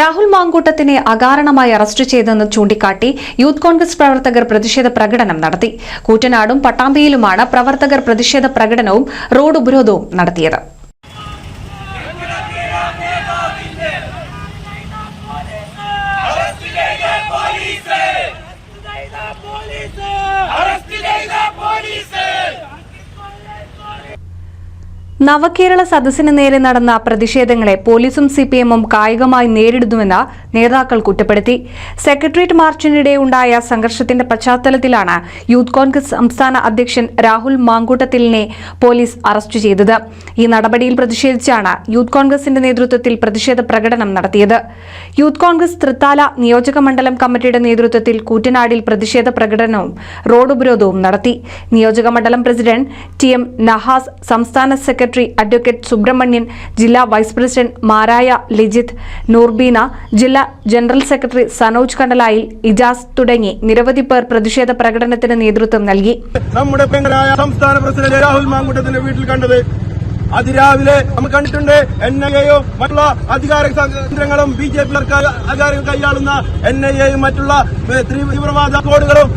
രാഹുൽ മാങ്കൂട്ടത്തിനെ അകാരണമായി അറസ്റ്റ് ചെയ്തെന്ന് ചൂണ്ടിക്കാട്ടി യൂത്ത് കോൺഗ്രസ് പ്രവർത്തകർ പ്രതിഷേധ പ്രകടനം നടത്തി. കൂറ്റനാടും പട്ടാമ്പിയിലുമാണ് പ്രവർത്തകർ പ്രതിഷേധ പ്രകടനവും റോഡ് ഉപരോധവും നടത്തിയത്. നവകേരള സദസ്സിന് നേരെ നടന്ന പ്രതിഷേധങ്ങളെ പോലീസും സിപിഎമ്മും കായികമായി നേരിടുന്നുവെന്ന് നേതാക്കൾ കുറ്റപ്പെടുത്തി. സെക്രട്ടേറിയറ്റ് മാർച്ചിനിടെ ഉണ്ടായ സംഘർഷത്തിന്റെ പശ്ചാത്തലത്തിലാണ് യൂത്ത് കോൺഗ്രസ് സംസ്ഥാന അധ്യക്ഷൻ രാഹുൽ മാങ്കൂട്ടത്തിലിനെ പോലീസ് അറസ്റ്റ് ചെയ്തത്. ഈ നടപടിയിൽ പ്രതിഷേധിച്ചാണ് യൂത്ത് കോൺഗ്രസിന്റെ നേതൃത്വത്തിൽ പ്രതിഷേധ പ്രകടനം നടത്തിയത്. യൂത്ത് കോൺഗ്രസ് തൃത്താല നിയോജക മണ്ഡലം കമ്മിറ്റിയുടെ നേതൃത്വത്തിൽ കൂറ്റനാടിൽ പ്രതിഷേധ പ്രകടനവും റോഡ് ഉപരോധവും നടത്തി. നിയോജക മണ്ഡലം പ്രസിഡന്റ് ടി എം നഹാസ് സംസ്ഥാന സെക്രട്ടറി അഡ്വക്കേറ്റ് സുബ്രഹ്മണ്യൻ ജില്ലാ വൈസ് പ്രസിഡന്റ് മാരായ ലിജിത് നൂർബീന ജില്ലാ ജനറൽ സെക്രട്ടറി സനോജ് കണ്ടലായിൽ ഇജാസ് തുടങ്ങി നിരവധി പേർ പ്രതിഷേധ പ്രകടനത്തിന് നേതൃത്വം നൽകി. നമ്മുടെ പെങ്ങളായ സംസ്ഥാന പ്രസിഡന്റ് രാഹുൽ മാങ്കുട്ടത്തിന്റെ വീട്ടിൽ കണ്ടത് അതിരാവിലെ നമ്മൾ കണ്ടിട്ടുണ്ട് എൻ ഐ എയോ മറ്റുള്ള അധികാര കേന്ദ്രങ്ങളും ബി ജെ പി അധികാരം കൈയാളുന്ന എൻ ഐ എയും മറ്റുള്ള തീവ്രവാദ കോഡുകളും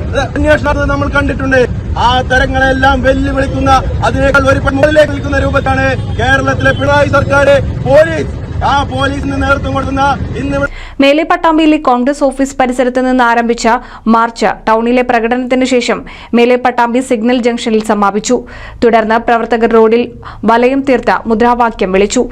നമ്മൾ കണ്ടിട്ടുണ്ട്. ആ തരങ്ങളെല്ലാം വെല്ലുവിളിക്കുന്ന അതിനേക്കാൾ ഒരു മുകളിലേക്ക് നിൽക്കുന്ന രൂപത്താണ് കേരളത്തിലെ പിണറായി സർക്കാർ പോലീസ് ആ പോലീസിന് നേതൃത്വം കൊടുക്കുന്ന ഇന്ന് ഇവിടെ മേലെ പട്ടാമ്പിയിലെ കോൺഗ്രസ് ഓഫീസ് പരിസരത്ത് നിന്ന് ആരംഭിച്ച മാർച്ച് ടൌണിലെ പ്രകടനത്തിന് ശേഷം മേലെ പട്ടാമ്പി സിഗ്നൽ ജംഗ്ഷനിൽ സമാപിച്ചു. തുടർന്ന് പ്രവർത്തകർ റോഡിൽ വലയം തീർത്ത മുദ്രാവാക്യം വിളിച്ചു.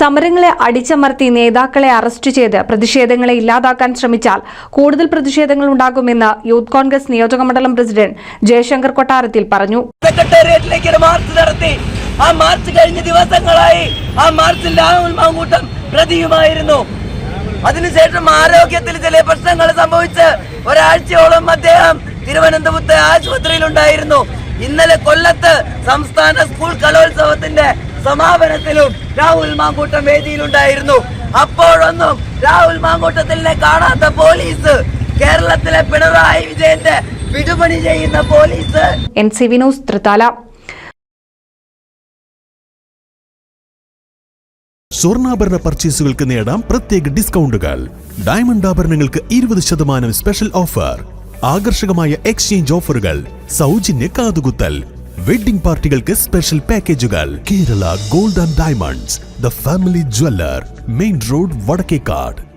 സമരങ്ങളെ അടിച്ചമർത്തി നേതാക്കളെ അറസ്റ്റ് ചെയ്ത് പ്രതിഷേധങ്ങളെ ഇല്ലാതാക്കാൻ ശ്രമിച്ചാൽ കൂടുതൽ പ്രതിഷേധങ്ങൾ ഉണ്ടാകുമെന്ന് യൂത്ത് കോൺഗ്രസ് നിയോജകമണ്ഡലം പ്രസിഡന്റ് ജയശങ്കർ കൊട്ടാരത്തിൽ പറഞ്ഞു. സെക്രട്ടേറിയറ്റിലേക്ക് മാർച്ച് നടത്തി. ആ മാർച്ച് കഴിഞ്ഞ ദിവസങ്ങളായി ആ മാർച്ചിൽ രാഹുൽ മാങ്കൂട്ടം പ്രതിയുമായിരുന്നു. അതിനുശേഷം ആരോഗ്യത്തിൽ ചില പ്രശ്നങ്ങൾ സംഭവിച്ച് ഒരാഴ്ചയോളം അദ്ദേഹം തിരുവനന്തപുരത്തെ ആശുപത്രിയിലുണ്ടായിരുന്നു. ഇന്നലെ കൊല്ലത്ത് സംസ്ഥാന സ്കൂൾ കലോത്സവത്തിന്റെ സമാപനത്തിലും രാഹുൽ മാങ്കൂട്ടം വേദിയിലുണ്ടായിരുന്നു. അപ്പോഴൊന്നും രാഹുൽ മാങ്കൂട്ടത്തിനെ കാണാത്ത പോലീസ് കേരളത്തിലെ പിണറായി വിജയന്റെ വിടുപണി ചെയ്യുന്ന police. N C Vinos Thrithala. സ്വർണാഭരണ പർച്ചേസുകൾക്ക് നേടാം പ്രത്യേക ഡിസ്കൗണ്ടുകൾ ഡയമണ്ട് ആഭരണങ്ങൾക്ക് ഇരുപത് ശതമാനം സ്പെഷ്യൽ ഓഫർ ആകർഷകമായ എക്സ്ചേഞ്ച് ഓഫറുകൾ സൗജന്യ കാതുകുത്തൽ. വെഡിംഗ് പാർട്ടികൾക്ക് സ്പെഷ്യൽ പാക്കേജുകൾ Kerala gold and diamonds the family jeweller main road Vadakkekad.